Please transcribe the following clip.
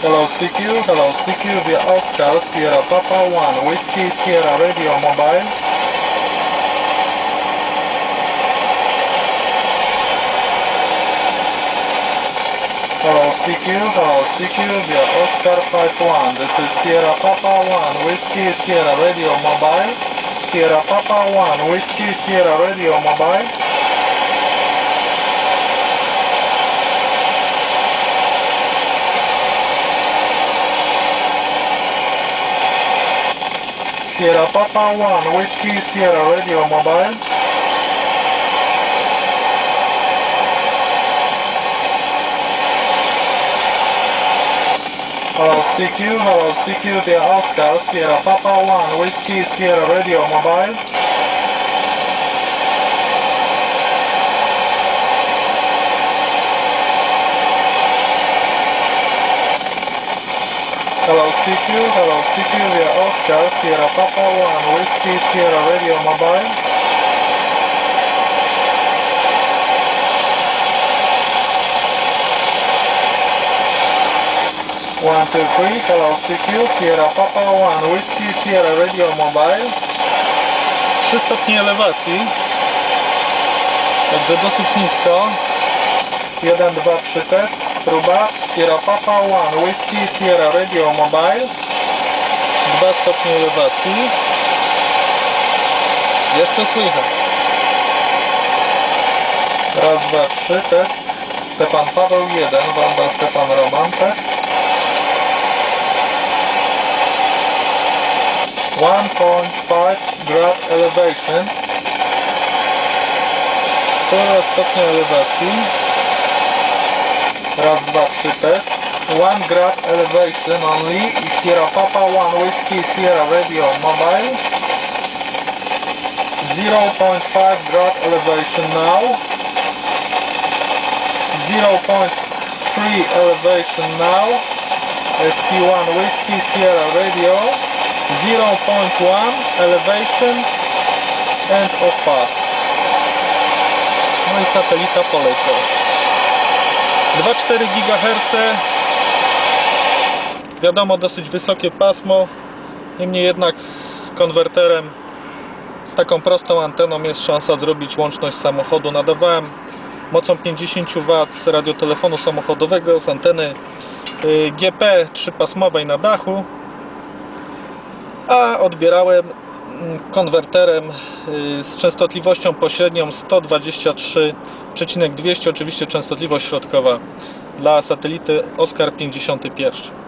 Hello CQ, hello CQ via Oscar, Sierra Papa 1, Whiskey, Sierra Radio Mobile. Hello CQ, hello CQ via Oscar 51. This is Sierra Papa 1, Whiskey, Sierra Radio Mobile. Sierra Papa 1, Whiskey, Sierra Radio Mobile. Sierra Papa 1, Whiskey, Sierra Radio Mobile. Hello CQ, hello CQ via Oscar, Sierra Papa 1, Whiskey, Sierra Radio Mobile. CQ, hello CQ via Oscar, Sierra Papa 1, Whiskey, Sierra Radio Mobile. One, two, three, hello CQ, Sierra Papa 1, Whiskey, Sierra Radio Mobile. 3 stopnie elewacji, także dosyć nisko. 1, 2, 3 test, próba, Sierra Papa 1, Whiskey, Sierra Radio Mobile. 2 stopnie elewacji. Jeszcze słychać. Raz, dwa, trzy, test. Stefan Paweł 1, Wanda Stefan Roman, test. 1.5 grad elevation. Półtora stopnia elewacji. Raz, dwa, trzy, test. 1 grad elevation only. Sierra Papa 1 Whiskey Sierra Radio Mobile. 0.5 grad elevation now. 0.3 elevation now. SP1 Whiskey Sierra Radio. 0.1 elevation end of pass. No i satelita poleciał. 2,4 GHz. Wiadomo, dosyć wysokie pasmo. Niemniej jednak z konwerterem, z taką prostą anteną jest szansa zrobić łączność samochodu. Nadawałem mocą 50 W z radiotelefonu samochodowego, z anteny y, GP trzypasmowej na dachu a odbierałem konwerterem y, z częstotliwością pośrednią 123,200 oczywiście częstotliwość środkowa dla satelity Oscar 51